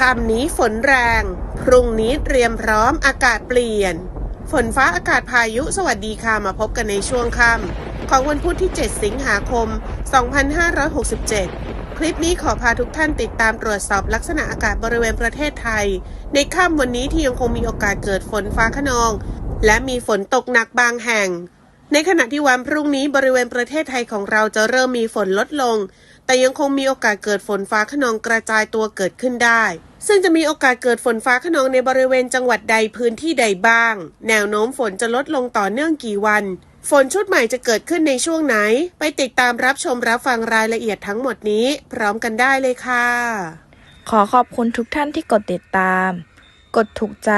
ค่ำนี้ฝนแรง พรุ่งนี้เตรียมพร้อมอากาศเปลี่ยน ฝนฟ้าอากาศพายุสวัสดีค่ะมาพบกันในช่วงค่ำของวันพุธที่ 7 สิงหาคม 2567 คลิปนี้ขอพาทุกท่านติดตามตรวจสอบลักษณะอากาศบริเวณประเทศไทย ในค่ำวันนี้ที่ยังคงมีโอกาสเกิดฝนฟ้าขนอง และมีฝนตกหนักบางแห่ง ในขณะที่วันพรุ่งนี้บริเวณประเทศไทยของเราจะเริ่มมีฝนลดลงแต่ยังคงมีโอกาสเกิดฝนฟ้าขนองกระจายตัวเกิดขึ้นได้ ซึ่งจะมีโอกาสเกิดฝนฟ้าขนองในบริเวณจังหวัดใดพื้นที่ใดบ้าง แนวโน้มฝนจะลดลงต่อเนื่องกี่วัน ฝนชุดใหม่จะเกิดขึ้นในช่วงไหน ไปติดตามรับชมรับฟังรายละเอียดทั้งหมดนี้ พร้อมกันได้เลยค่ะ ขอขอบคุณทุกท่านที่กดติดตาม กดถูกใจ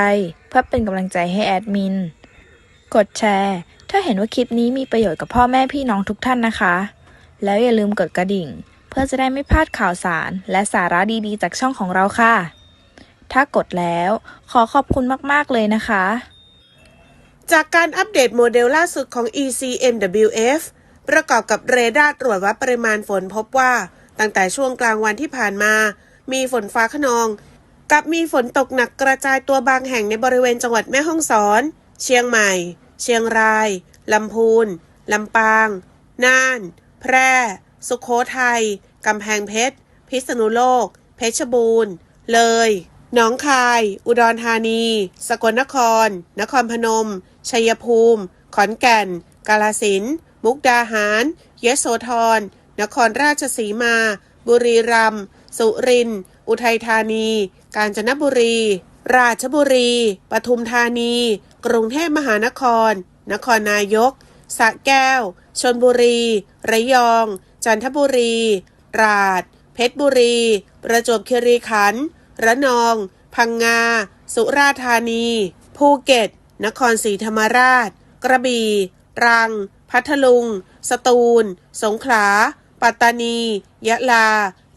เพื่อเป็นกำลังใจให้แอดมิน กดแชร์ ถ้าเห็นว่าคลิปนี้มีประโยชน์กับพ่อแม่พี่น้องทุกท่านนะคะ แล้วอย่าลืมกดกระดิ่ง เพื่อจะได้ไม่พลาดข่าวสารและสาระดีๆ จากช่องของเราค่ะ ถ้ากดแล้ว ขอขอบคุณมาก ๆ เลยนะคะ จากการอัปเดตโมเดลล่าสุดของ ECMWF ประกอบกับเรดาร์ตรวจวัดปริมาณฝนพบว่า ตั้งแต่ช่วงกลางวันที่ผ่านมา มีฝนฟ้าขนอง กับมีฝนตกหนักกระจายตัวบางแห่งในบริเวณจังหวัดแม่ฮ่องสอน เชียงใหม่ เชียงราย ลำพูน ลำปาง น่าน แพร่ สุโขทัย กำแพงเพชร พิษณุโลก เพชรบูรณ์ เลย หนองคาย อุดรธานี สกลนคร นครพนม ชัยภูมิ ขอนแก่น กาลสินธุ์มุกดาหาร ยโสธร นครราชสีมา บุรีรัมย์ สุรินทร์ อุทัยธานี กาญจนบุรี ราชบุรี ปทุมธานี กรุงเทพมหานคร นครนายกสระแก้ว ชนบุรี ระยอง จันทบุรี ตราด เพชรบุรี ประจวบคีรีขันธ์ ระนอง พังงา สุราษฎร์ธานี ภูเก็ต นครศรีธรรมราช กระบี่ตรัง พัทลุง สตูล สงขลา ปัตตานี ยะลา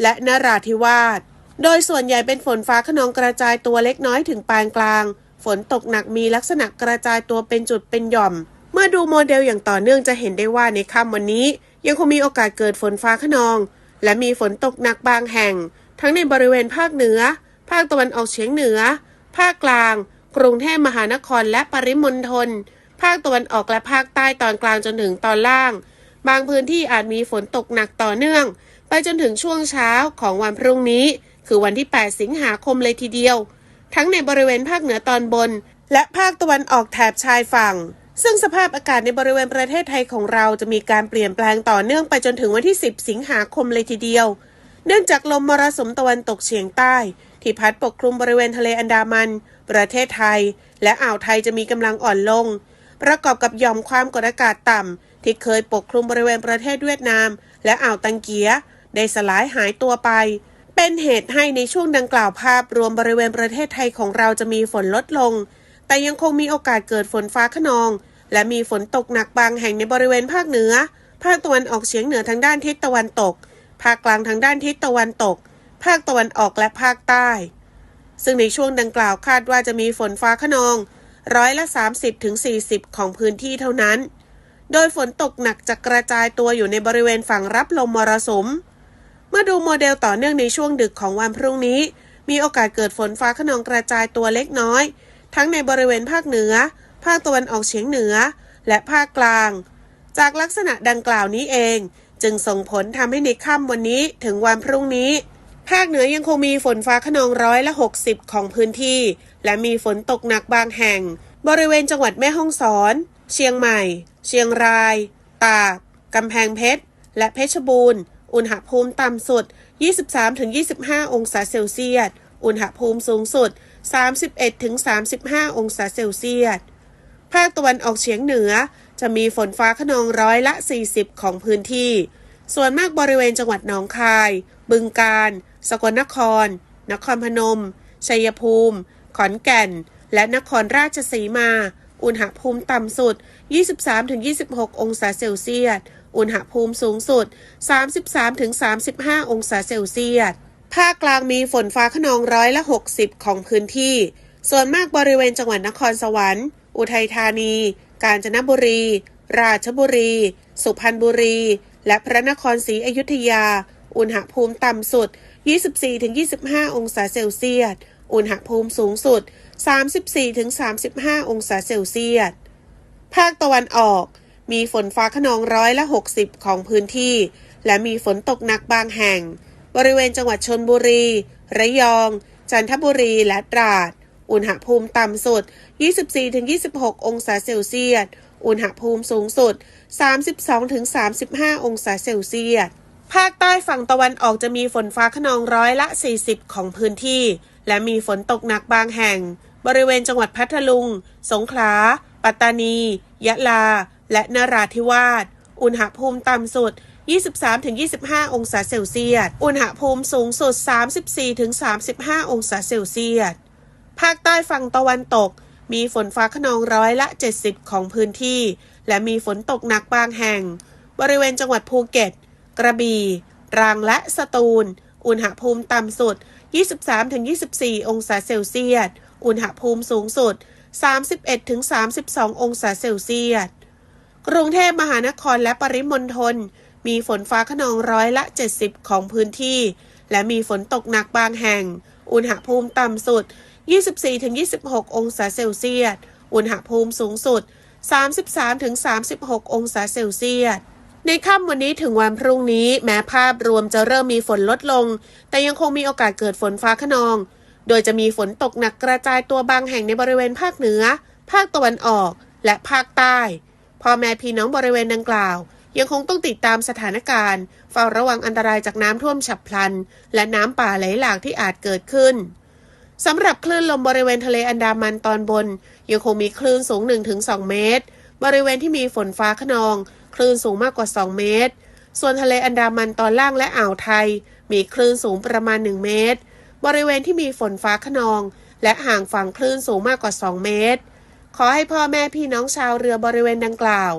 และนราธิวาส โดยส่วนใหญ่เป็นฝนฟ้าขนองกระจายตัวเล็กน้อยถึงปานกลาง ฝนตกหนักมีลักษณะกระจายตัวเป็นจุดเป็นหย่อม เมื่อดูโมเดลอย่างต่อเนื่องจะเห็นได้ว่าในค่ำวันนี้ ยังคงมีโอกาสเกิดฝนฟ้าขนอง และมีฝนตกหนักบางแห่ง ทั้งในบริเวณภาคเหนือ ภาคตะวันออกเฉียงเหนือ ภาคกลาง กรุงเทพมหานครและปริมณฑล ภาคตะวันออกและภาคใต้ตอนกลางจนถึงตอนล่าง บางพื้นที่อาจมีฝนตกหนักต่อเนื่อง ไปจนถึงช่วงเช้าของวันพรุ่งนี้ คือวันที่ 8 สิงหาคมเลยทีเดียว ทั้งในบริเวณภาคเหนือตอนบน และภาคตะวันออกแถบชายฝั่งซึ่งสภาพอากาศในบริเวณประเทศไทยของเราจะมีการเปลี่ยนแปลงต่อเนื่องไปจนถึงวันที่ 10 สิงหาคมเลยทีเดียว เนื่องจากลมมรสุมตะวันตกเฉียงใต้ ที่พัดปกคลุมบริเวณทะเลอันดามัน ประเทศไทย และอ่าวไทยจะมีกำลังอ่อนลง ประกอบกับหย่อมความกดอากาศต่ำ ที่เคยปกคลุมบริเวณประเทศเวียดนาม และอ่าวตังเกีย ได้สลายหายตัวไป เป็นเหตุให้ในช่วงดังกล่าวภาพรวมบริเวณประเทศไทยของเราจะมีฝนลดลง แต่ยังคงมีโอกาสเกิดฝนฟ้าขนอง และมีฝนตกหนักบางแห่งในบริเวณภาคเหนือ ภาคตะวันออกเฉียงเหนือทางด้านทิศตะวันตก ภาคกลางทางด้านทิศตะวันตก ภาคตะวันออกและภาคใต้ ซึ่งในช่วงดังกล่าวคาดว่าจะมีฝนฟ้าขนองร้อยละ 30ถึง40 ของพื้นที่เท่านั้น โดยฝนตกหนักจะกระจายตัวอยู่ในบริเวณฝั่งรับลมมรสุม เมื่อดูโมเดลต่อเนื่องในช่วงดึกของวันพรุ่งนี้ มีโอกาสเกิดฝนฟ้าขนองกระจายตัวเล็กน้อย ทั้งในบริเวณภาคเหนือ ภาคตะวันออกเฉียงเหนือ และภาคกลาง จากลักษณะดังกล่าวนี้เอง จึงส่งผลทำให้ในค่ำวันนี้ถึงวันพรุ่งนี้ ภาคเหนือยังคงมีฝนฟ้าขนองร้อยละ 60 ของพื้นที่ และมีฝนตกหนักบางแห่ง บริเวณจังหวัดแม่ฮ่องสอน เชียงใหม่ เชียงราย ตากกำแพงเพชร และเพชรบูรณ์ อุณหภูมิต่ำสุด 23-25 องศาเซลเซียส อุณหภูมิสูงสุด 31-35 องศาเซลเซียส ภาคตะวันออกเฉียงเหนือจะมีฝนฟ้าขนองร้อยละ 40 ของพื้นที่ ส่วนมากบริเวณจังหวัดหนองคาย บึงกาฬ สกลนคร นครพนม ชัยภูมิ ขอนแก่น และนครราชสีมา อุณหภูมิต่ำสุด 23-26 องศาเซลเซียส อุณหภูมิสูงสุด 33-35 องศาเซลเซียส ภาคกลางมีฝนฟ้าขนองร้อยละ 60 ของพื้นที่ ส่วนมากบริเวณจังหวัดนครสวรรค์ อุทัยธานี กาญจนบุรี ราชบุรี สุพรรณบุรี และพระนครศรีอยุธยา อุณหภูมิต่ำสุด 24-25 องศาเซลเซียส อุณหภูมิสูงสุด 34-35 องศาเซลเซียส ภาคตะวันออก มีฝนฟ้าขนองร้อยละ 60 ของพื้นที่ และมีฝนตกหนักบางแห่ง บริเวณจังหวัดชนบุรี ระยอง จันทบุรี และตราด อุณหภูมิต่ำสุด 24-26 องศาเซลเซียส อุณหภูมิสูงสุด 32-35 องศาเซลเซียส ภาคใต้ฝั่งตะวันออกจะมีฝนฟ้าขนองร้อยละ 40 ของพื้นที่ และมีฝนตกหนักบางแห่ง บริเวณจังหวัดพัทลุง สงขลา ปัตตานี ยะลา และนราธิวาส อุณหภูมิต่ำสุด 23-25 องศาเซลเซียส อุณหภูมิสูงสุด 34-35 องศาเซลเซียส ภาคใต้ฝั่งตะวันตก มีฝนฟ้าขนองร้อยละ 70 ของพื้นที่ และมีฝนตกหนักบางแห่ง บริเวณจังหวัดภูเก็ต กระบี่ตรังและสตูล อุณหภูมิต่ำสุด 23-24 องศาเซลเซียส อุณหภูมิสูงสุด 31-32 องศาเซลเซียส กรุงเทพมหานครและปริมณฑลมีฝนฟ้าขนองร้อยละ 70 ของพื้นที่ และมีฝนตกหนักบางแห่ง อุณหภูมิต่ำสุด 24-26 องศาเซลเซียส อุณหภูมิสูงสุด 33-36 องศาเซลเซียส ในค่ำวันนี้ถึงวันพรุ่งนี้แม้ภาพรวมจะเริ่มมีฝนลดลง แต่ยังคงมีโอกาสเกิดฝนฟ้าขนอง โดยจะมีฝนตกหนักกระจายตัวบางแห่งในบริเวณภาคเหนือ ภาคตะวันออก และภาคใต้พ่อแม่พี่น้องบริเวณดังกล่าว ยังคงต้องติดตามสถานการณ์เฝ้าระวังอันตรายจากน้ำท่วมฉับพลัน และน้ำป่าไหลหลากที่อาจเกิดขึ้นสำหรับคลื่นลมบริเวณทะเลอันดามันตอนบน ยังคงมีคลื่นสูง 1-2 เมตร บริเวณที่มีฝนฟ้าขนอง คลื่นสูงมากกว่า 2 เมตร ส่วนทะเลอันดามันตอนล่างและอ่าวไทย มีคลื่นสูงประมาณ 1 เมตร บริเวณที่มีฝนฟ้าขนอง และห่างฝั่งคลื่นสูงมากกว่า 2 เมตร ขอให้พ่อแม่พี่น้องชาวเรือบริเวณดังกล่าว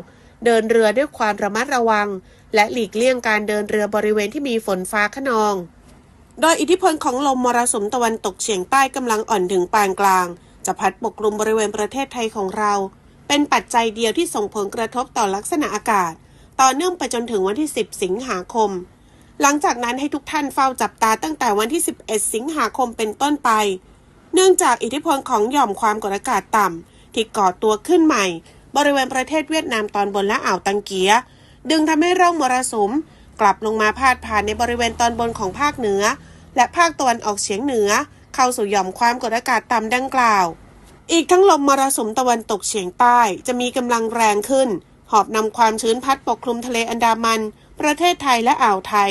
เดินเรือด้วยความระมัดระวัง และหลีกเลี่ยงการเดินเรือบริเวณที่มีฝนฟ้าขนอง โดยอิทธิพลของลมมรสุมตะวันตกเฉียงใต้กำลังอ่อนถึงปานกลาง จะพัดปกคลุมบริเวณประเทศไทยของเรา เป็นปัจจัยเดียวที่ส่งผลกระทบต่อลักษณะอากาศ ต่อเนื่องไปจนถึงวันที่ 10 สิงหาคม หลังจากนั้นให้ทุกท่านเฝ้าจับตาตั้งแต่วันที่ 11 สิงหาคมเป็นต้นไป เนื่องจากอิทธิพลของหย่อมความกดอากาศต่ำที่ก่อตัวขึ้นใหม่ บริเวณประเทศเวียดนามตอนบนและอ่าวตังเกีย ดึงทำให้ร่องมรสุม กลับลงมาพาดผ่านในบริเวณตอนบนของภาคเหนือ และภาคตะวันออกเฉียงเหนือ เข้าสู่หย่อมความกดอากาศต่ำดังกล่าว อีกทั้งลมมรสุมตะวันตกเฉียงใต้จะมีกำลังแรงขึ้น หอบนำความชื้นพัดปกคลุมทะเลอันดามัน ประเทศไทยและอ่าวไทย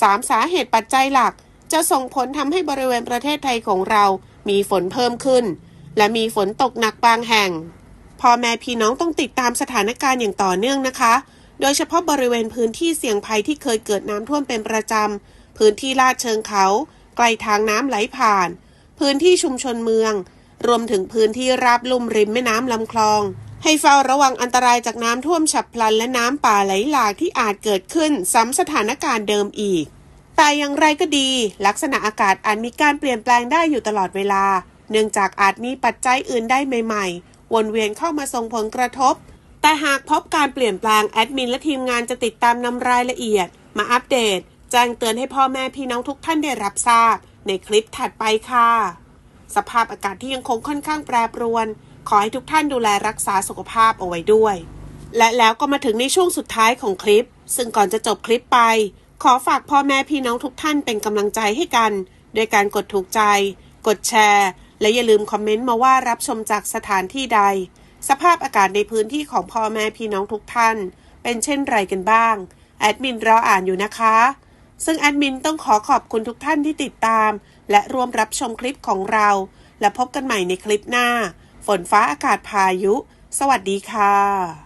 สามสาเหตุปัจจัยหลัก จะส่งผลทำให้บริเวณประเทศไทยของเรา มีฝนเพิ่มขึ้น และมีฝนตกหนักบางแห่งพ่อแม่พี่น้องต้องติดตามสถานการณ์อย่างต่อเนื่องนะคะ โดยเฉพาะบริเวณพื้นที่เสี่ยงภัยที่เคยเกิดน้ำท่วมเป็นประจำ พื้นที่ลาดเชิงเขา ไกลทางน้ำไหลผ่าน พื้นที่ชุมชนเมือง รวมถึงพื้นที่ราบลุ่มริมแม่น้ำลำคลอง ให้เฝ้าระวังอันตรายจากน้ำท่วมฉับพลันและน้ำป่าไหลหลากที่อาจเกิดขึ้นซ้ำสถานการณ์เดิมอีก แต่อย่างไรก็ดี ลักษณะอากาศอาจมีการเปลี่ยนแปลงได้อยู่ตลอดเวลา เนื่องจากอาจมีปัจจัยอื่นได้ใหม่ ๆ วนเวียนเข้ามาส่งผลกระทบ แต่หากพบการเปลี่ยนแปลงแอดมินและทีมงานจะติดตามนำรายละเอียด มาอัปเดตแจ้งเตือนให้พ่อแม่พี่น้องทุกท่านได้รับทราบ ในคลิปถัดไปค่ะ สภาพอากาศที่ยังคงค่อนข้างแปรปรวน ขอให้ทุกท่านดูแลรักษาสุขภาพเอาไว้ด้วย และแล้วก็มาถึงในช่วงสุดท้ายของคลิป ซึ่งก่อนจะจบคลิปไป ขอฝากพ่อแม่พี่น้องทุกท่านเป็นกำลังใจให้กันโดยการกดถูกใจ กดแชร์ และอย่าลืมคอมเมนต์มาว่ารับชมจากสถานที่ใด สภาพอากาศในพื้นที่ของพ่อแม่พี่น้องทุกท่าน เป็นเช่นไรกันบ้าง แอดมินรออ่านอยู่นะคะ ซึ่งแอดมินต้องขอขอบคุณทุกท่านที่ติดตาม และร่วมรับชมคลิปของเรา และพบกันใหม่ในคลิปหน้า ฝนฟ้าอากาศพายุ สวัสดีค่ะ